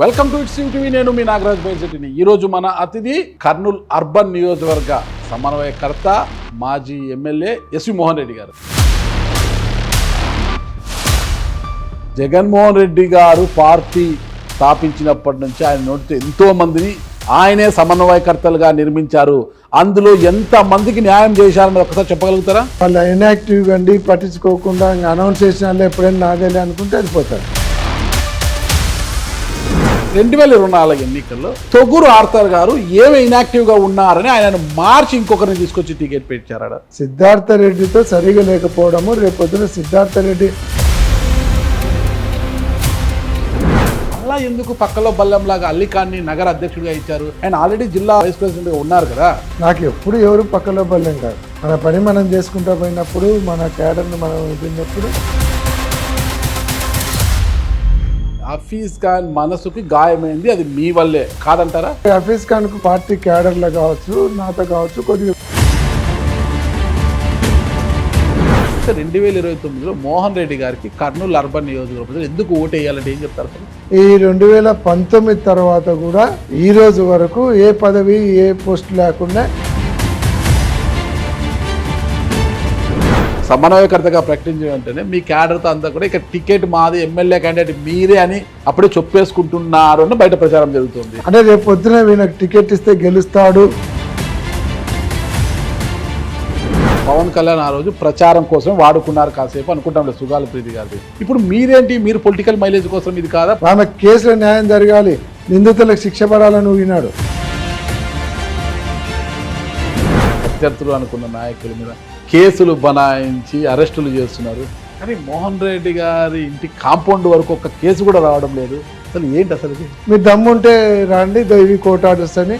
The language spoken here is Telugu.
Welcome to it's TV. నేను మీ నాగరాజ్ బైశెట్టిని ఈరోజు మన అతిథి కర్నూలు అర్బన్ నియోజకవర్గ సమన్వయకర్త మాజీ ఎమ్మెల్యే ఎస్వి మోహన్ రెడ్డి గారు. జగన్మోహన్ రెడ్డి గారు పార్టీ స్థాపించినప్పటి నుంచి ఆయన నోటితో ఎంతో మందిని ఆయనే సమన్వయకర్తలుగా నిర్మించారు. అందులో ఎంత మందికి న్యాయం చేశారని ఒకసారి చెప్పగలుగుతారా? వాళ్ళు ఇన్యాక్టివ్ అండి పట్టించుకోకుండా ఇంకా అనౌన్స్ చేసిన వాళ్ళు ఎప్పుడైనా నాదేలే అనుకుంటే వెళ్ళిపోతారు. రెండు వేల ఇరవై నాలుగు ఎన్నికల్లో తొగురు ఆర్థర్ గారు ఏమి ఇనాక్టివ్గా ఉన్నారని ఆయన మార్చి ఇంకొకరిని తీసుకొచ్చి టికెట్ పెట్టారట. సిద్ధార్థ రెడ్డితో సరిగా లేకపోవడము రేపొద్దున సిద్ధార్థ రెడ్డి అలా ఎందుకు పక్కలో బల్లంలాగా అల్లికాన్ని నగర అధ్యక్షుడిగా ఇచ్చారు? ఆయన ఆల్రెడీ జిల్లా వైస్ ప్రెసిడెంట్గా ఉన్నారు కదా. నాకు ఎప్పుడు ఎవరు పక్కలో బల్లం కాదు. మన పని మనం చేసుకుంటా పోయినప్పుడు మన క్యాడర్ని మనం వదిలినప్పుడు హఫీజ్ ఖాన్ మనసుకి గాయమైంది అది మీ వల్లే. కాదంటారా? హఫీజ్ ఖాన్కు పార్టీ క్యాడర్లో కావచ్చు నాతో కావచ్చు కొద్దిగా రెండు వేల ఇరవై తొమ్మిదిలో మోహన్ రెడ్డి గారికి కర్నూలు అర్బన్ నియోజకవర్గ ఎందుకు ఓటు వేయాలంటే ఏం చెప్తారు ఈ రెండు వేల పంతొమ్మిది తర్వాత కూడా ఈ రోజు వరకు ఏ పదవి ఏ పోస్ట్ లేకుండా సమన్వయకర్తగా ప్రకటించిన వెంటనే మీ క్యాడర్తో అంతా కూడా ఇక టికెట్ మాది ఎమ్మెల్యే క్యాండిడేట్ మీరే అని అప్పుడే చొప్పేసుకుంటున్నారు అని బయట ప్రచారం జరుగుతుంది. అంటే రేపు పొద్దున వీళ్ళకి టికెట్ ఇస్తే గెలుస్తాడు. పవన్ కళ్యాణ్ ఆ రోజు ప్రచారం కోసం వాడుకున్నారు కాసేపు అనుకుంటాం సుగాల ప్రీతి గారి ఇప్పుడు మీరేంటి? మీరు పొలిటికల్ మైలేజ్ కోసం ఇది కాదా? ఆమె కేసులో న్యాయం జరగాలి. నిందితులకు శిక్ష పడాలని విన్నాడు ప్రత్యర్థులు అనుకున్న నాయకుల మీద కేసులు బనాయించి అరెస్టులు చేస్తున్నారు. కానీ మోహన్ రెడ్డి గారి ఇంటి కాంపౌండ్ వరకు ఒక కేసు కూడా రావడం లేదు. అసలు ఏంటి అసలు ఇది? మీరు దమ్ముంటే రండి దైవీ కోర్ట్ ఆర్డర్స్ అని.